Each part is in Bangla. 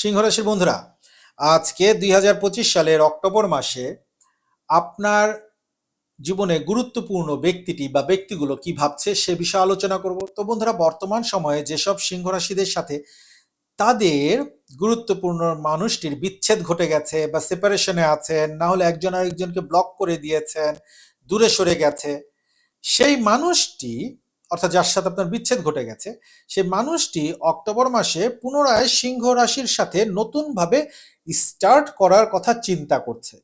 সিংহ রাশির বন্ধুরা, আজকে দুই হাজার পঁচিশ সালের অক্টোবর মাসে আপনার জীবনে গুরুত্বপূর্ণ ব্যক্তিটি বা ব্যক্তিগুলো কি ভাবছে সে বিষয়ে আলোচনা করব। তো বন্ধুরা, বর্তমান সময়ে যেসব সিংহ রাশিদের সাথে তাদের গুরুত্বপূর্ণ মানুষটির বিচ্ছেদ ঘটে গেছে বা সেপারেশনে আছেন, না হলে একজন আরেকজনকে ব্লক করে দিয়েছেন, দূরে সরে গেছে, সেই মানুষটি অর্থাৎ যার সাথে আপনার বিচ্ছেদ ঘটে গেছে, সেই মানুষটি অক্টোবর মাসে পুনরায় সিংহ রাশির সাথে নতুনভাবে স্টার্ট করার কথা চিন্তা করছে।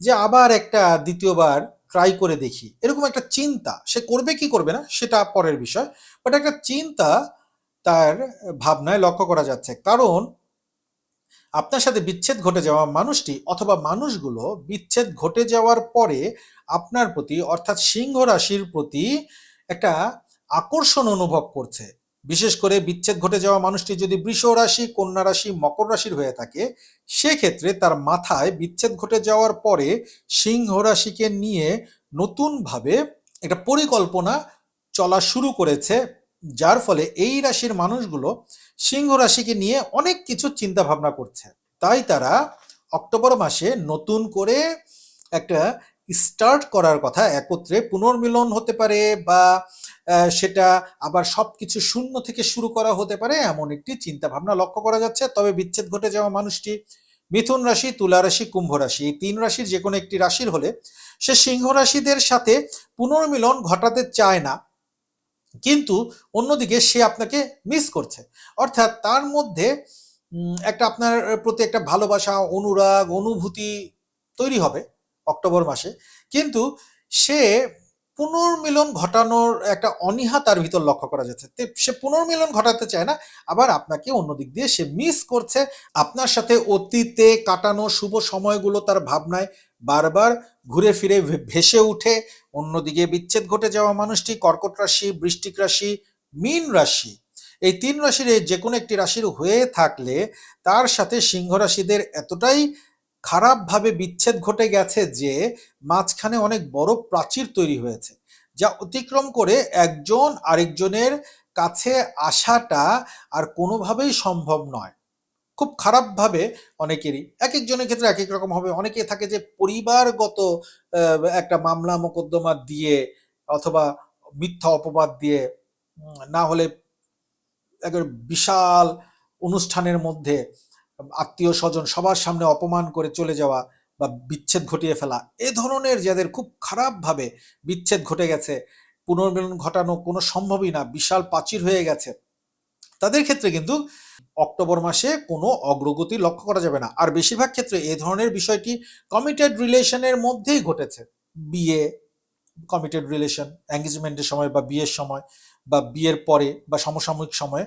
যে আবার একটা দ্বিতীয়বার ট্রাই করে দেখি। এরকম একটা চিন্তা, সে করবে কি করবে না, সেটা পরের বিষয়। বাট একটা চিন্তা তার ভাবনায় লক্ষ্য করা যাচ্ছে। কারণ আপনার সাথে বিচ্ছেদ ঘটে যাওয়া মানুষটি অথবা মানুষগুলো বিচ্ছেদ ঘটে যাওয়ার পরে আপনার প্রতি, অর্থাৎ সিংহ রাশির প্রতি একটা আকর্ষণ অনুভব করছে। বিশেষ করে বিচ্ছেদ ঘটে যাওয়া মানুষটি যদি বৃষ রাশি, কন্যা রাশি, মকর রাশির হয়ে থাকে, সেক্ষেত্রে তার মাথায় বিচ্ছেদ ঘটে যাওয়ার পরে সিংহ রাশিকে নিয়ে নতুনভাবে একটা পরিকল্পনা চলা শুরু করেছে, যার ফলে এই রাশির মানুষগুলো সিংহ রাশিকে নিয়ে অনেক কিছু চিন্তা ভাবনা করছে। তাই তারা অক্টোবর মাসে নতুন করে একটা স্টার্ট করার কথা একত্রে পুনর্মিলন হতে পারে বা সেটা আবার সবকিছু শূন্য থেকে শুরু করা হতে পারে এমন একটি চিন্তা ভাবনা লক্ষ্য করা যাচ্ছে। তবে বিচ্ছেদ ঘটে যাওয়া মানুষটি মিথুন রাশি, তুলা রাশি, কুম্ভ রাশি এই তিন রাশির যে কোনো একটি রাশির হলে সে সিংহ রাশিদের সাথে পুনর্মিলন ঘটাতে চায় না। কিন্তু অন্যদিকে সে আপনাকে মিস করছে। অর্থাৎ তার মধ্যে একটা আপনার প্রতি একটা ভালোবাসা, অনুরাগ, অনুভূতি তৈরি হবে অক্টোবর মাসে। কিন্তু সে পুনর্মিলন ঘটানোর একটা অনীহা তার ভিতর লক্ষ্য করা যাচ্ছে। সে পুনর্মিলন ঘটাতে চায় না, আবার আপনাকে অন্য দিক দিয়ে সে মিস করছে। আপনার সাথে অতীতে কাটানো শুভ সময়গুলো তার ভাবনায় বারবার ঘুরে ফিরে ভেসে উঠে। অন্যদিকে বিচ্ছেদ ঘটে যাওয়া মানুষটি কর্কট রাশি বৃষ্টিক রাশি, মীন রাশি। এই তিন রাশির যে কোনো একটি রাশির হয়ে থাকলে তার সাথে সিংহ রাশিদের এতটাই খারাপভাবে বিচ্ছেদ ঘটে গেছে যে মাঝখানে অনেক বড় প্রাচীর তৈরি হয়েছে, যা অতিক্রম করে একজন আরেকজনের কাছে আসাটা আর কোনোভাবেই সম্ভব নয়। খুব খারাপভাবে অনেকেরই এক একজনের ক্ষেত্রে এক এক রকম হবে। অনেকে থাকে যে পরিবারগত একটা মামলা মোকদ্দমা দিয়ে অথবা মিথ্যা অপবাদ দিয়ে না হলে একবার বিশাল অনুষ্ঠানের মধ্যে আত্মীয় স্বজন সবার সামনে অপমান করে চলে যাওয়া বা বিচ্ছেদ ঘটিয়ে ফেলা, এ ধরনের যাদের খুব খারাপভাবে বিচ্ছেদ ঘটে গেছে, পুনর্মিলন ঘটানো কোনো সম্ভবই না, বিশাল প্রাচীর হয়ে গেছে, তাদের ক্ষেত্রে কিন্তু অক্টোবর মাসে কোনো অগ্রগতি লক্ষ্য করা যাবে না। আর বেশিরভাগ ক্ষেত্রে এ ধরনের বিষয়টি কমিটেড রিলেশনের মধ্যেই ঘটেছে। বিয়ে কমিটেড রিলেশন এঙ্গেজমেন্টের সময় বা বিয়ের সময় বা বিয়ের পরে বা সমসাময়িক সময়ে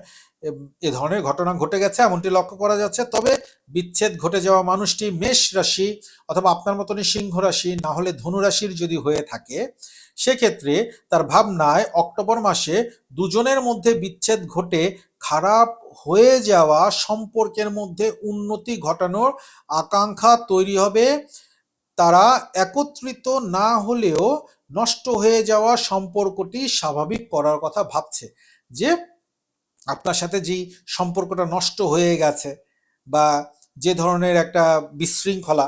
এ ধরনের ঘটনা ঘটে গেছে, এমনটি লক্ষ্য করা যাচ্ছে। তবে বিচ্ছেদ ঘটে যাওয়া মানুষটি মেষ রাশি অথবা আপনার মতনই সিংহ রাশি, না হলে ধনু রাশির যদি হয়ে থাকে, সেক্ষেত্রে তার ভাবনায় অক্টোবর মাসে দুজনের মধ্যে বিচ্ছেদ ঘটে, খারাপ হয়ে যাওয়া সম্পর্কের মধ্যে উন্নতি ঘটানোর আকাঙ্ক্ষা তৈরি হবে। তারা একত্রিত না হলেও নষ্ট হয়ে যাওয়া সম্পর্কটি স্বাভাবিক করার কথা ভাবছে। যে আপনার সাথে যেই সম্পর্কটা নষ্ট হয়ে গেছে বা যে ধরনের একটা বিশৃঙ্খলা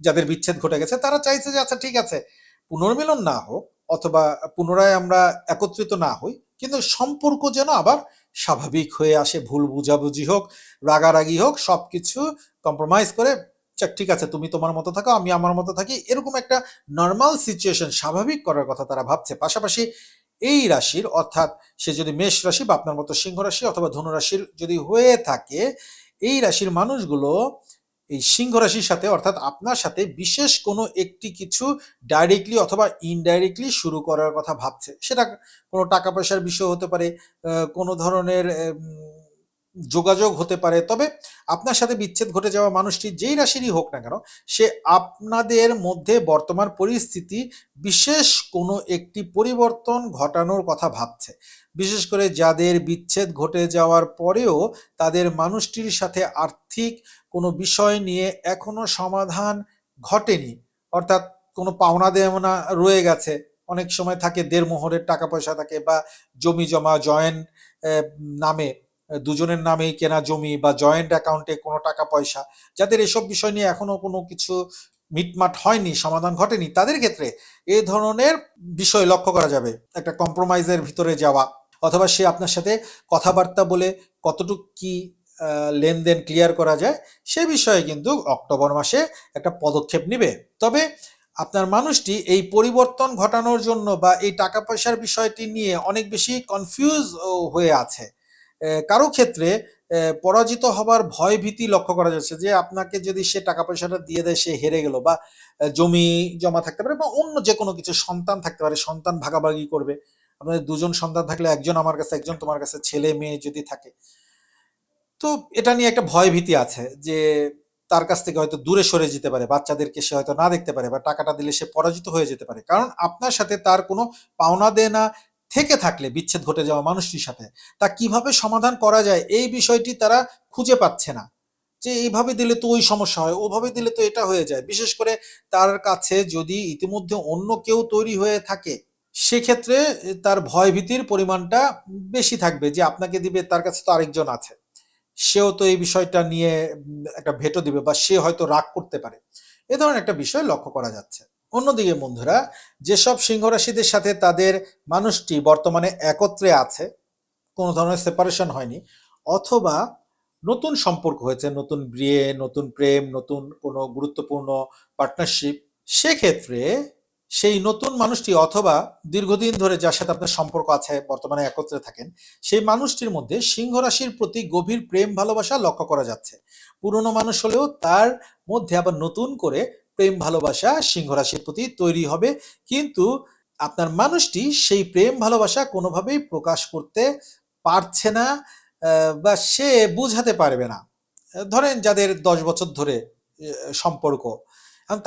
যাদের বিচ্ছেদ ঘটে গেছে তারা চাইছে যে আচ্ছা ঠিক আছে পুনর্মিলন না হোক অথবা পুনরায় আমরা একত্রিত না হই কিন্তু সম্পর্ক যেন আবার স্বাভাবিক হয়ে আসে ভুল বুঝাবুঝি হোক রাগারাগি হোক সব কিছু কম্প্রোমাইজ করে "যাক, ঠিক আছে, তুমি তোমার মতো থাকো, আমি আমার মতো থাকি। এরকম একটা নর্মাল সিচুয়েশন স্বাভাবিক করার কথা তারা ভাবছে। পাশাপাশি এই রাশির, অর্থাৎ সে যদি মেষ রাশি বা আপনার মতো সিংহ রাশি অথবা ধনু রাশির যদি হয়ে থাকে, এই রাশির মানুষগুলো এই সিংহ রাশির সাথে, অর্থাৎ আপনার সাথে বিশেষ কোনো একটি কিছু ডাইরেক্টলি অথবা ইনডাইরেক্টলি শুরু করার কথা ভাবছে। সেটা কোনো টাকা পয়সার বিষয় হতে পারে কোনো ধরনের যোগাযোগ হতে পারে। তবে আপনার সাথে বিচ্ছেদ ঘটে যাওয়া মানুষটি যেই রাশিরই হোক না কেন, সে আপনাদের মধ্যে বর্তমান পরিস্থিতি বিশেষ কোনো একটি পরিবর্তন ঘটানোর কথা ভাবছে। বিশেষ করে যাদের বিচ্ছেদ ঘটে যাওয়ার পরেও তাদের মানুষটির সাথে আর্থিক কোনো বিষয় নিয়ে এখনও সমাধান ঘটেনি। অর্থাৎ কোনো পাওনা দেওনা রয়ে গেছে। অনেক সময় থাকে দেড় মোহরের টাকা পয়সা থাকে বা জমি জমা জয়েন নামে। দুজনের নামেই কেনা জমি বা জয়েন্ট অ্যাকাউন্টে কোনো টাকা পয়সা, যাদের এসব বিষয় নিয়ে এখনও কোনো কিছু মিটমাট হয়নি, সমাধান ঘটেনি, তাদের ক্ষেত্রে এ ধরনের বিষয় লক্ষ্য করা যাবে। একটা কম্প্রোমাইজের ভিতরে যাওয়া, অথবা সে আপনার সাথে কথাবার্তা বলে কতটুকু কি লেনদেন ক্লিয়ার করা যায়, সে বিষয়ে কিন্তু অক্টোবর মাসে একটা পদক্ষেপ নেবে। তবে আপনার মানুষটি এই পরিবর্তন ঘটানোর জন্য বা এই টাকা পয়সার বিষয়টি নিয়ে অনেক বেশি কনফিউজ হয়ে আছে। কারও ক্ষেত্রে পরাজিত হবার ভয় ভীতি লক্ষ্য করা যাচ্ছে যে আপনাকে যদি সে টাকা পয়সাটা দিয়ে দেয়, সে হেরে গেল বা জমি জমা থাকতে পারে বা অন্য যে কোনো কিছু, সন্তান থাকতে পারে, সন্তান ভাগাভাগি করবে। আপনাদের দুজন সন্তান থাকলে একজন আমার কাছে, একজন তোমার কাছে, ছেলে মেয়ে যদি থাকে। তো এটা নিয়ে একটা ভয় ভীতি আছে যে তার কাছ থেকে হয়তো দূরে সরে যেতে পারে, বাচ্চাদেরকে সে হয়তো না দেখতে পারে বা টাকাটা দিলে সে পরাজিত হয়ে যেতে পারে। কারণ আপনার সাথে তার কোনো পাওনা দেনা থেকে থাকলে বিচ্ছেদ ঘটে যাওয়া মানুষটির সাথে, তা কীভাবে সমাধান করা যায় এই বিষয়টি তারা খুঁজে পাচ্ছে না। যে এইভাবে দিলে তো ওই সমস্যা হয়, ওভাবে দিলে তো এটা হয়ে যায়। বিশেষ করে তার কাছে যদি ইতিমধ্যে অন্য কেউ তৈরি হয়ে থাকে, সেক্ষেত্রে তার ভয় ভীতির পরিমাণটা বেশি থাকবে যে আপনাকে দিবে, তার কাছে তো আরেকজন আছে। সেও তো এই বিষয়টা নিয়ে একটা ভেটো দিবে বা সে হয়তো রাগ করতে পারে। এ ধরনের একটা বিষয় লক্ষ্য করা যাচ্ছে। অন্যদিকে বন্ধুরা, যেসব সিংহ রাশিদের সাথে তাদের মানুষটি বর্তমানে একত্রে আছে, কোনো ধরনের সেপারেশন হয়নি, অথবা নতুন সম্পর্ক হয়েছে, নতুন বিয়ে, নতুন প্রেম, নতুন কোনো গুরুত্বপূর্ণ পার্টনারশিপ সেক্ষেত্রে সেই নতুন মানুষটি অথবা দীর্ঘদিন ধরে যার সাথে আপনার সম্পর্ক আছে, বর্তমানে একত্রে থাকেন, সেই মানুষটির মধ্যে সিংহ রাশির প্রতি গভীর প্রেম ভালোবাসা লক্ষ্য করা যাচ্ছে। পুরনো মানুষ হলেও তার মধ্যে আবার নতুন করে প্রেম, ভালোবাসা সিংহ রাশির প্রতি তৈরি হবে। কিন্তু আপনার মানুষটি সেই প্রেম, ভালোবাসা কোনোভাবেই প্রকাশ করতে পারছে না বা সে বুঝাতে পারবে না। ধরেন যাদের দশ বছর ধরে সম্পর্ক।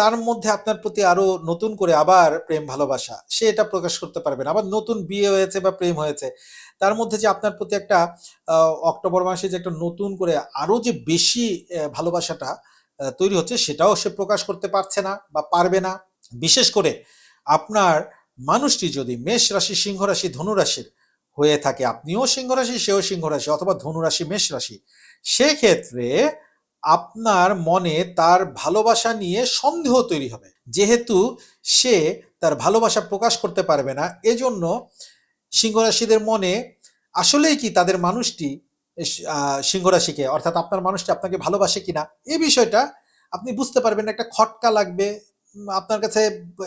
তার মধ্যে আপনার প্রতি আরও নতুন করে আবার প্রেম, ভালোবাসা, সে এটা প্রকাশ করতে পারবে না। আবার নতুন বিয়ে হয়েছে বা প্রেম হয়েছে, তার মধ্যে যে আপনার প্রতি একটা অক্টোবর মাসে যে একটা নতুন করে আরও যে বেশি ভালোবাসাটা তৈরি হচ্ছে, সেটাও সে প্রকাশ করতে পারছে না বা পারবে না। বিশেষ করে আপনার মানুষটি যদি মেষ রাশি, সিংহ রাশি, ধনু রাশির হয়ে থাকে, আপনিও সিংহ রাশি, সেও সিংহ রাশি অথবা ধনুরাশি মেষ রাশি, সেক্ষেত্রে আপনার মনে তার ভালোবাসা নিয়ে সন্দেহ তৈরি হবে। যেহেতু সে তার ভালোবাসা প্রকাশ করতে পারবে না, এজন্য সিংহ রাশিদের মনে আসলেই কি তাদের মানুষটি আহ, সিংহ অর্থাৎ আপনার মানুষটি আপনাকে ভালোবাসে কিনা এই বিষয়টা আপনি বুঝতে পারবেন একটা খটকা লাগবে আপনার কাছে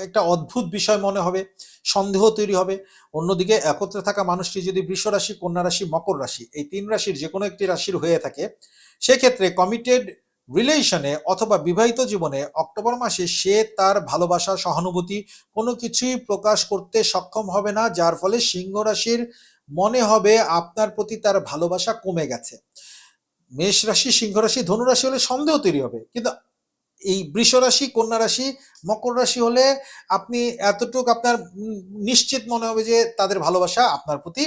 একটা অদ্ভুত বিষয় মনে হবে সন্দেহ তৈরি হবে। অন্যদিকে একত্রে থাকা মানুষটি যদি বৃষ রাশি কন্যা রাশি মকর রাশি এই তিন রাশির যে কোনো একটি রাশির হয়ে থাকে সেক্ষেত্রে কমিটেড রিলেশনে অথবা বিবাহিত জীবনে অক্টোবর মাসে সে তার ভালোবাসা সহানুভূতি কোনো কিছুই প্রকাশ করতে সক্ষম হবে না যার ফলে সিংহ রাশির মনে হবে আপনার প্রতি তার ভালোবাসা কমে গেছে। মেষ রাশি, সিংহ রাশি, ধনু রাশি হলে সন্দেহ তৈরি হবে। কিন্তু এই বৃষ রাশি, কন্যা রাশি, মকর রাশি হলে আপনি এতটুকু আপনার নিশ্চিত মনে হবে যে তাদের ভালোবাসা আপনার প্রতি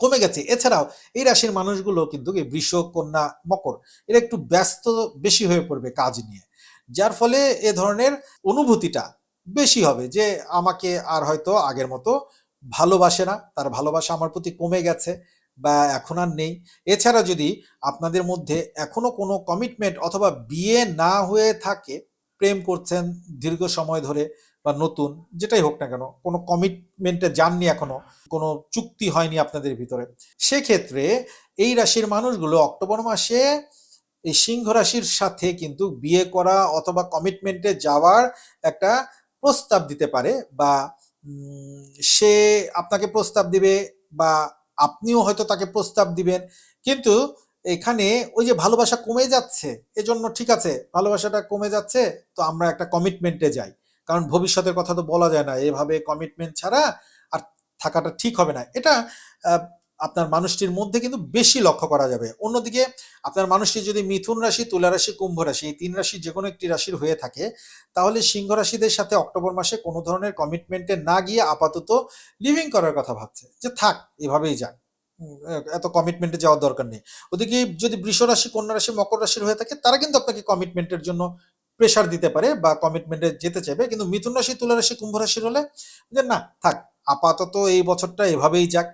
কমে গেছে। এছাড়াও এই রাশির মানুষগুলো কিন্তু এই বৃষ, কন্যা, মকর, এরা একটু ব্যস্ত বেশি হয়ে পড়বে কাজ নিয়ে। যার ফলে এ ধরনের অনুভূতিটা বেশি হবে যে আমাকে আর হয়তো আগের মতো ভালোবাসে না, তার ভালোবাসা আমার প্রতি কমে গেছে বা এখন আর নেই। এছাড়া যদি আপনাদের মধ্যে এখনও কোনো কমিটমেন্ট অথবা বিয়ে না হয়ে থাকে, প্রেম করছেন দীর্ঘ সময় ধরে বা নতুন, যেটাই হোক না কেন, কোনো কমিটমেন্টে যাননি এখনও, কোনো চুক্তি হয়নি আপনাদের ভিতরে, সেক্ষেত্রে এই রাশির মানুষগুলো অক্টোবর মাসে এই সিংহ রাশির সাথে কিন্তু বিয়ে করা অথবা কমিটমেন্টে যাওয়ার একটা প্রস্তাব দিতে পারে বা সে আপনাকে প্রস্তাব দিবে বা আপনিও হয়তো তাকে প্রস্তাব দিবেন। কিন্তু এখানে ওই যে ভালোবাসা কমে যাচ্ছে, এজন্য ঠিক আছে, ভালোবাসাটা কমে যাচ্ছে, তো আমরা একটা কমিটমেন্টে যাই। কারণ ভবিষ্যতের কথা তো বলা যায় না, এভাবে কমিটমেন্ট ছাড়া আর থাকাটা ঠিক হবে না। এটা আপনার মানুষটির মধ্যে কিন্তু বেশি লক্ষ্য করা যাবে। অন্যদিকে আপনার মানুষটি যদি মিথুন রাশি, তুলা রাশি, কুম্ভ রাশি এই তিন রাশি যে কোনো একটি রাশির হয়ে থাকে, তাহলে সিংহ রাশিদের সাথে অক্টোবর মাসে কোনো ধরনের কমিটমেন্টে না গিয়ে আপাতত লিভিং করার কথা ভাবছে। যে থাক, এভাবেই যাক। এত কমিটমেন্টে যাওয়ার দরকার নেই। ওদিকে যদি বৃষ রাশি, কন্যা রাশি, মকর রাশির হয়ে থাকে, তারা কিন্তু আপনাকে কমিটমেন্টের জন্য প্রেশার দিতে পারে বা কমিটমেন্টে যেতে চাইবে। কিন্তু মিথুন রাশি, তুলা রাশি, কুম্ভ রাশির হলে যে না, থাক, আপাতত এই বছরটা এভাবেই যাক।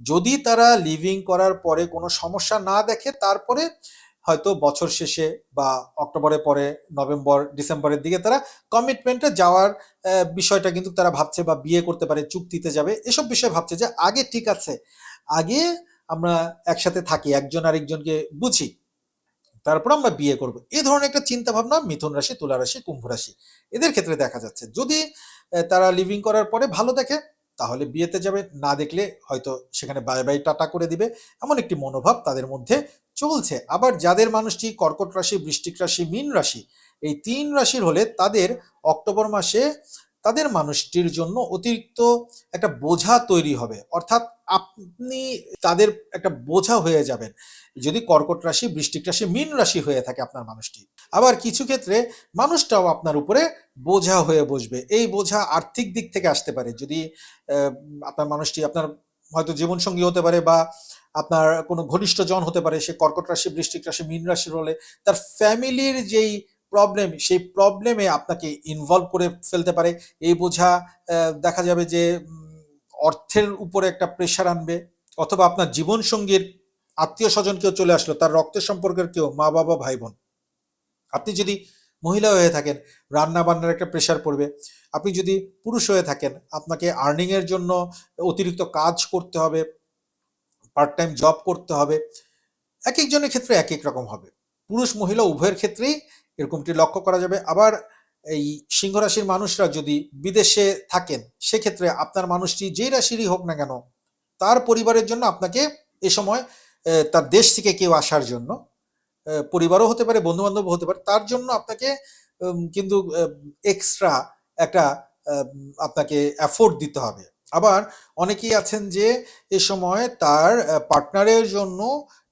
যদি তারা লিভিং করার পরে কোনো সমস্যা না দেখে, তারপরে হয়তো বছর শেষে বা অক্টোবরের পরে, নভেম্বর, ডিসেম্বরের দিকে তারা কমিটমেন্টে যাওয়ার বিষয়টা কিন্তু তারা ভাবছে বা বিয়ে করতে পারে, চুক্তিতে যাবে। এসব বিষয়ে ভাবছে যে, আগে ঠিক আছে, আগে আমরা একসাথে থাকি, একজন আরেকজনকে বুঝি, তারপর আমরা বিয়ে করব। এই ধরনের একটা চিন্তা ভাবনা মিথুন রাশি, তুলা রাশি, কুম্ভ রাশি, এদের ক্ষেত্রে দেখা যাচ্ছে। যদি তারা লিভিং করার পরে ভালো দেখে তাহলে বিয়েতে যাবে, না দেখলে হয়তো সেখানে বাই বাই টাটা করে দিবে। এমন একটি মনোভাব তাদের মধ্যে চলছে। আবার যাদের মানুষটি কর্কট রাশি বৃষ্টিক রাশি, মীন রাশি, এই তিন রাশির হলে তাদের অক্টোবর মাসে তাদের মানুষটির জন্য অতিরিক্ত একটা বোঝা তৈরি হবে। অর্থাৎ আপনি তাদের একটা বোঝা হয়ে যাবেন। যদি কর্কট রাশি বৃষ্টিক রাশি, মীন রাশি হয়ে থাকে আপনার মানুষটি। আবার কিছু ক্ষেত্রে মানুষটাও আপনার উপরে বোঝা হয়ে বসবে। এই বোঝা আর্থিক দিক থেকে আসতে পারে। যদি আপনার মানুষটি আপনার হয়তো জীবনসঙ্গী হতে পারে বা আপনার কোনো ঘনিষ্ঠ জন হতে পারে, সে কর্কট রাশি বৃষ্টিক রাশি, মীন রাশির হলে তার ফ্যামিলির যেই প্রবলেম সেই প্রবলেমে আপনাকে ইনভলভ করে ফেলতে পারে। এই বোঝা দেখা যাবে যে অর্থের উপরে একটা প্রেশার আনবে অথবা আপনার জীবনসঙ্গীর আত্মীয় স্বজন কেউ চলে আসলো, তার রক্তের সম্পর্কের কেউ মা বাবা ভাই বোন আপনি যদি মহিলা হয়ে থাকেন রান্না বান্নার একটা প্রেশার পড়বে। আপনি যদি পুরুষ হয়ে থাকেন, আপনাকে আর্নিং এর জন্য অতিরিক্ত কাজ করতে হবে পার্ট টাইম জব করতে হবে। এক একজনের ক্ষেত্রে এক এক রকম হবে। পুরুষ মহিলা উভয়ের ক্ষেত্রেই এরকমটি লক্ষ্য করা যাবে। আবার এই সিংহ রাশির মানুষরা যদি বিদেশে থাকেন, সেক্ষেত্রে আপনার মানুষটি যেই রাশিরই হোক না কেন, তার পরিবারের জন্য আপনাকে এ সময় তার দেশ থেকে কেউ আসার জন্য পরিবারও হতে পারে বন্ধু বান্ধব হতে পারে, তার জন্য আপনাকে কিন্তু এক্সট্রা একটা আপনাকে অ্যাফোর্ড দিতে হবে। আবার অনেকেই আছেন যে, এ সময় তার পার্টনারের জন্য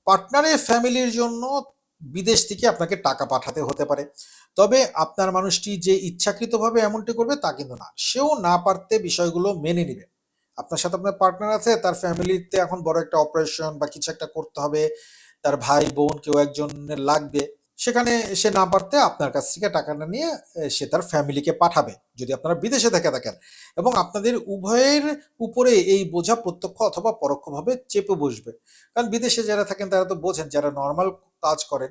পার্টনারের ফ্যামিলির জন্য বিদেশ থেকে আপনাকে টাকা পাঠাতে হতে পারে। তবে আপনার মানুষটি যে ইচ্ছাকৃতভাবে এমনটি করবে তা কিন্তু না। সেও না পারতে বিষয়গুলো মেনে নেবে। আপনার সাথে আপনার পার্টনার আছে, তার ফ্যামিলিতে এখন বড় একটা অপারেশন বা কিছু একটা করতে হবে। তার ভাই, বোন কেউ একজনের লাগবে, সেখানে সে না পারতে আপনার কাছ থেকে টাকাটা নিয়ে সে তার ফ্যামিলিকে পাঠাবে, যদি আপনারা বিদেশে থেকে থাকেন। এবং আপনাদের উভয়ের উপরে এই বোঝা প্রত্যক্ষ অথবা পরোক্ষভাবে চেপে বসবে। কারণ বিদেশে যারা থাকেন, তারা তো বোঝেন, যারা নর্মাল কাজ করেন,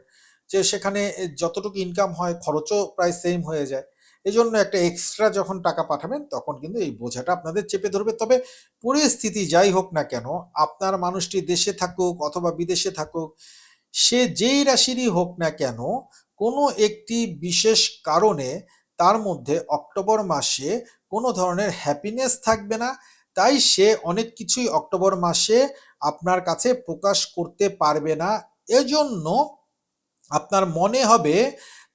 যে সেখানে যতটুকু ইনকাম হয়, খরচও প্রায় সেম হয়ে যায়। এই জন্য একটা এক্সট্রা যখন টাকা পাঠাবেন, তখন কিন্তু এই বোঝাটা আপনাদের চেপে ধরবে। তবে পরিস্থিতি যাই হোক না কেন, আপনার মানুষটি দেশে থাকুক অথবা বিদেশে থাকুক, সে যেই রাশিরই হোক না কেন, কোনো একটি বিশেষ কারণে তার মধ্যে অক্টোবর মাসে কোনো ধরনের হ্যাপিনেস থাকবে না। তাই সে অনেক কিছুই অক্টোবর মাসে আপনার কাছে প্রকাশ করতে পারবে না। এজন্য আপনার মনে হবে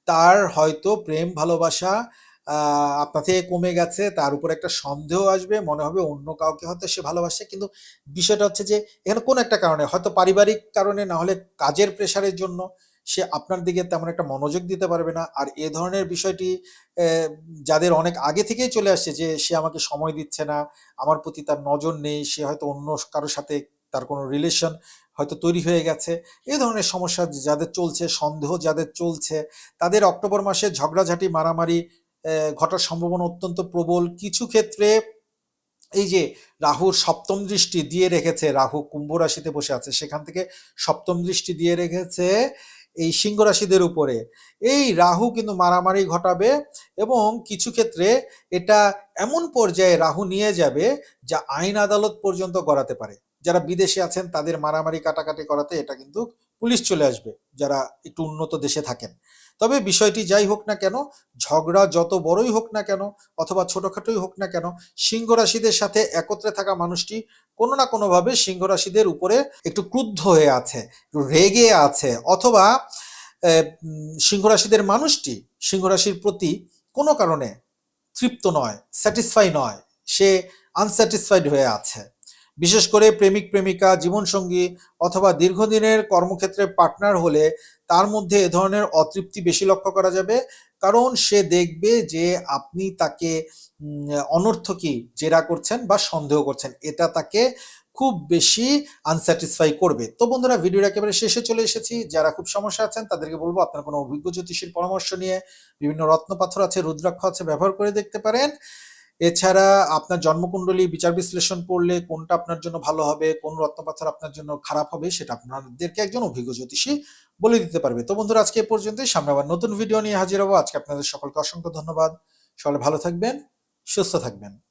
তার হয়তো প্রেম ভালোবাসা আপনার থেকে কমে গেছে, তার উপর একটা সন্দেহ আসবে, মনে হবে অন্য কাউকে হয়তো সে ভালোবাসে। কিন্তু বিষয়টা হচ্ছে যে, এখানে কোন একটা কারণে? হয়তো পারিবারিক কারণে, না হলে কাজের প্রেশারের জন্য সে আপনার দিকে তেমন একটা মনোযোগ দিতে পারবে না। আর এ ধরনের বিষয়টি যাদের অনেক আগে থেকেই চলে আসছে যে, সে আমাকে সময় দিচ্ছে না, আমার প্রতি তার নজর নেই, সে হয়তো অন্য কারোর সাথে তার কোনো রিলেশন হয়তো তৈরি হয়ে গেছে। এই ধরনের সমস্যা যাদের চলছে, সন্দেহ যাদের চলছে, তাদের অক্টোবর মাসে ঝগড়াঝাটি, মারামারি ঘটার সম্ভাবনা অত্যন্ত প্রবল। কিছু ক্ষেত্রে এই যে রাহুর সপ্তম দৃষ্টি দিয়ে রেখেছে, রাহু কুম্ভ রাশিতে বসে আছে, সেখান থেকে সপ্তম দৃষ্টি দিয়ে রেখেছে এই সিংহ রাশিদের উপরে। এই রাহু কিন্তু মারামারি ঘটাবে এবং কিছু ক্ষেত্রে এটা এমন পর্যায়ে রাহু নিয়ে যাবে যা আইন আদালত পর্যন্ত গড়াতে পারে। যারা বিদেশে আছেন, তাদের মারামারি কাটাকাটি করাতে এটা কিন্তু পুলিশ চলে আসবে, যারা একটু উন্নত দেশে থাকেন। তবে বিষয়টি যাই হোক না কেন, ঝগড়া যত বড়ই হোক না কেন, অথবা ছোটখাটোই হোক না কেন সিংহ রাশিদের সাথে একত্রে থাকা মানুষটি কোনো না কোনোভাবে সিংহ রাশিদের উপরে একটু ক্রুদ্ধ হয়ে আছে, রেগে আছে, অথবা সিংহ রাশিদের মানুষটি সিংহ রাশির প্রতি কোনো কারণে তৃপ্ত নয় স্যাটিসফাই নয়, সে আনস্যাটিসফাইড হয়ে আছে। বিশেষ করে প্রেমিক, প্রেমিকা, জীবনসঙ্গী অথবা দীর্ঘদিনের কর্মক্ষেত্রে পার্টনার হলে তার মধ্যে এ ধরনের অতৃপ্তি বেশি লক্ষ্য করা যাবে। কারণ সে দেখবে যে আপনি তাকে অনর্থকী জেরা করছেন বা সন্দেহ করছেন। এটা তাকে খুব বেশি আনস্যাটিসফাই করবে। তো বন্ধুরা, ভিডিওর একেবারে শেষে চলে এসেছি। যারা খুব সমস্যা আছেন, তাদেরকে বলব আপনার কোনো অভিজ্ঞ জ্যোতিষীর পরামর্শ নিয়ে বিভিন্ন রত্ন পাথর আছে, রুদ্রাক্ষ আছে ব্যবহার করে দেখতে পারেন। এছাড়া আপনার জন্মকুণ্ডলী বিচার বিশ্লেষণ করলে কোনটা আপনার জন্য ভালো হবে, কোন রত্নপাথর আপনার জন্য খারাপ হবে সেটা আপনাদেরকে একজন অভিজ্ঞ জ্যোতিষী বলে দিতে পারবে। তো বন্ধুরা, আজকে এ পর্যন্তই। সামনে আবার নতুন ভিডিও নিয়ে হাজির হব। আজকে আপনাদের সকলকে অসংখ্য ধন্যবাদ। সকলে ভালো থাকবেন, সুস্থ থাকবেন।